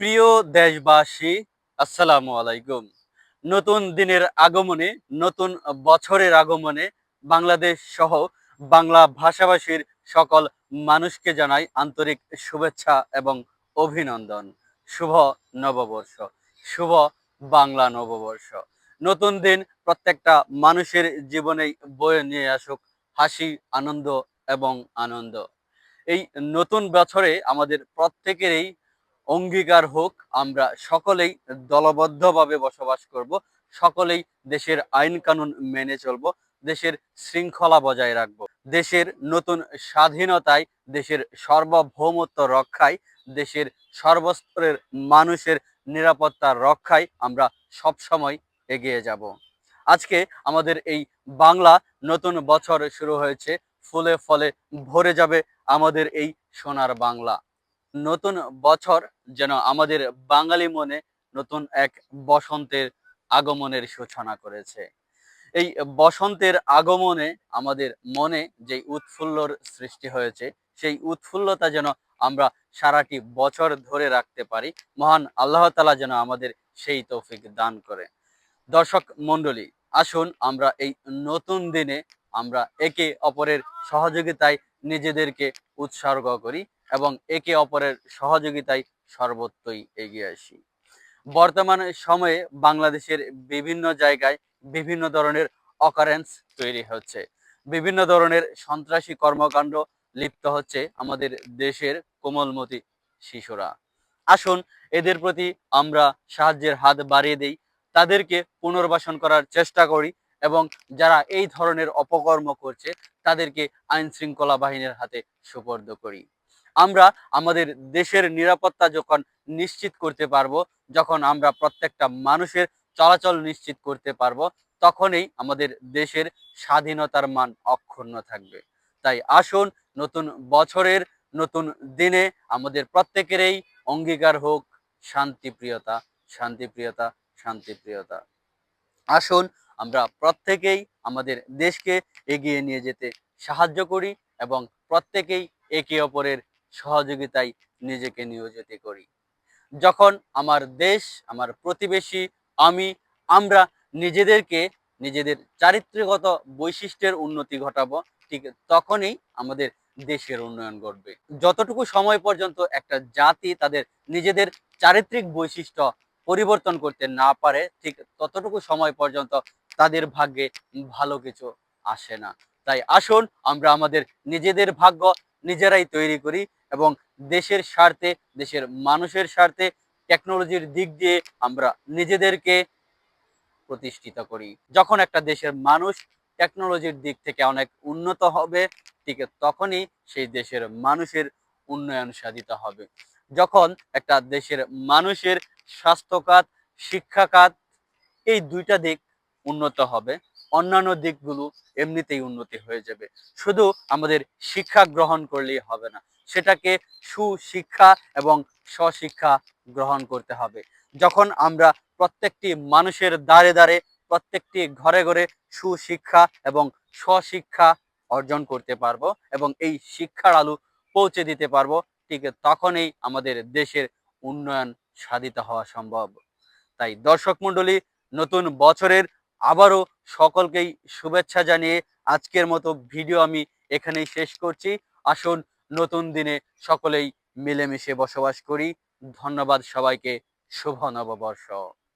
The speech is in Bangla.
প্রিয় দেশবাসী, আসসালামু আলাইকুম। নতুন দিনের আগমনে, নতুন বছরের আগমনে বাংলাদেশ সহ বাংলা ভাষাভাষীর সকল মানুষকে জানাই আন্তরিক শুভেচ্ছা এবং অভিনন্দন। শুভ নববর্ষ, শুভ বাংলা নববর্ষ। নতুন দিন প্রত্যেকটা মানুষের জীবনেই বয়ে নিয়ে আসুক হাসি, আনন্দ এবং আনন্দ। এই নতুন বছরে আমাদের প্রত্যেকেরই অঙ্গীকার হোক, আমরা সকলেই দলবদ্ধভাবে বসবাস করব, সকলেই দেশের আইন কানুন মেনে চলব, দেশের শৃঙ্খলা বজায় রাখব, দেশের নতুন স্বাধীনতায়, দেশের সার্বভৌমত্ব রক্ষায়, দেশের সর্বস্তরের মানুষের নিরাপত্তা রক্ষায় আমরা সবসময় এগিয়ে যাব। আজকে আমাদের এই বাংলা নতুন বছর শুরু হয়েছে, ফুলে ফলে ভরে যাবে আমাদের এই সোনার বাংলা। নতুন বছর যেন আমাদের বাঙালি মনে নতুন এক বসন্তের আগমনের সূচনা করেছে। এই বসন্তের আগমনে আমাদের মনে যে উৎফুল্লর সৃষ্টি হয়েছে, সেই উৎফুল্লতা যেন আমরা সারাটি বছর ধরে রাখতে পারি। মহান আল্লাহ তালা যেন আমাদের সেই তৌফিক দান করে। দর্শক মণ্ডলী, আসুন আমরা এই নতুন দিনে আমরা একে অপরের সহযোগিতায় নিজেদেরকে উৎসর্গ করি। এবং একে অপরের সহযোগিতায় সর্বত্রই এগিয়ে আসি। বর্তমান সময়ে বাংলাদেশের বিভিন্ন জায়গায় বিভিন্ন ধরনের অকারেন্স তৈরি হচ্ছে। বিভিন্ন ধরনের সন্ত্রাসী কর্মকাণ্ড লিপ্ত হচ্ছে আমাদের দেশের কোমলমতি শিশুরা। আসুন, এদের প্রতি আমরা সাহায্যের হাত বাড়িয়ে দেই, তাদেরকে পুনর্বাসন করার চেষ্টা করি এবং যারা এই ধরনের অপকর্ম করছে, তাদেরকে আইন শৃঙ্খলা বাহিনীর হাতে সুপর্দ করি। আমরা আমাদের দেশের নিরাপত্তা যখন নিশ্চিত করতে পারব, যখন আমরা প্রত্যেকটা মানুষের চলাচল নিশ্চিত করতে পারব, তখনই আমাদের দেশের স্বাধীনতার মান অক্ষুণ্ণ থাকবে। তাই আসুন, নতুন বছরের নতুন দিনে আমাদের প্রত্যেকেরই অঙ্গীকার হোক, শান্তিপ্রিয়তা শান্তিপ্রিয়তা শান্তিপ্রিয়তা। আসুন, আমরা প্রত্যেকেই আমাদের দেশকে এগিয়ে নিয়ে যেতে সাহায্য করি এবং প্রত্যেকেই একে অপরের সহযোগিতায় নিজেকে নিয়োজিত করি। যখন আমার দেশ, আমার প্রতিবেশী, আমি, আমরা নিজেদেরকে নিজেদের চারিত্রিকগত বৈশিষ্ট্যের উন্নতি ঘটাবো, ঠিক তখনই আমাদের দেশের উন্নয়ন ঘটবে। যতটুকু সময় পর্যন্ত একটা জাতি তাদের নিজেদের চারিত্রিক বৈশিষ্ট্য পরিবর্তন করতে না পারে, ঠিক ততটুকু সময় পর্যন্ত তাদের ভাগ্যে ভালো কিছু আসে না। তাই আসুন, আমরা আমাদের নিজেদের ভাগ্য নিজেরাই তৈরি করি এবং দেশের স্বার্থে, দেশের মানুষের স্বার্থে টেকনোলজির দিক দিয়ে আমরা নিজেদেরকে প্রতিষ্ঠিত করি। যখন একটা দেশের মানুষ টেকনোলজির দিক থেকে অনেক উন্নত হবে, ঠিক তখনই সেই দেশের মানুষের উন্নয়ন সাধিত হবে। যখন একটা দেশের মানুষের স্বাস্থ্যখাত, শিক্ষাখাত এই দুইটা দিক উন্নত হবে অন্যান্য দিকগুলো এমনিতেই উন্নতি হয়ে যাবে। শুধু আমাদের শিক্ষা গ্রহণ করলেই হবে না, সেটাকে সুশিক্ষা এবং স্বশিক্ষা গ্রহণ করতে হবে। যখন আমরা প্রত্যেকটি মানুষের দ্বারে দ্বারে, প্রত্যেকটি ঘরে ঘরে সুশিক্ষা এবং স্বশিক্ষা অর্জন করতে পারব এবং এই শিক্ষার আলু পৌঁছে দিতে পারব, ঠিক তখনই আমাদের দেশের উন্নয়ন সাধিত হওয়া সম্ভব। তাই দর্শক মণ্ডলী, নতুন বছরের আবারও সকলকেই শুভেচ্ছা জানিয়ে আজকের মতো ভিডিও আমি এখানেই শেষ করছি। আসুন, নতুন দিনে সকলেই মিলেমিশে বসবাস করি। ধন্যবাদ সবাইকে। শুভ নববর্ষ।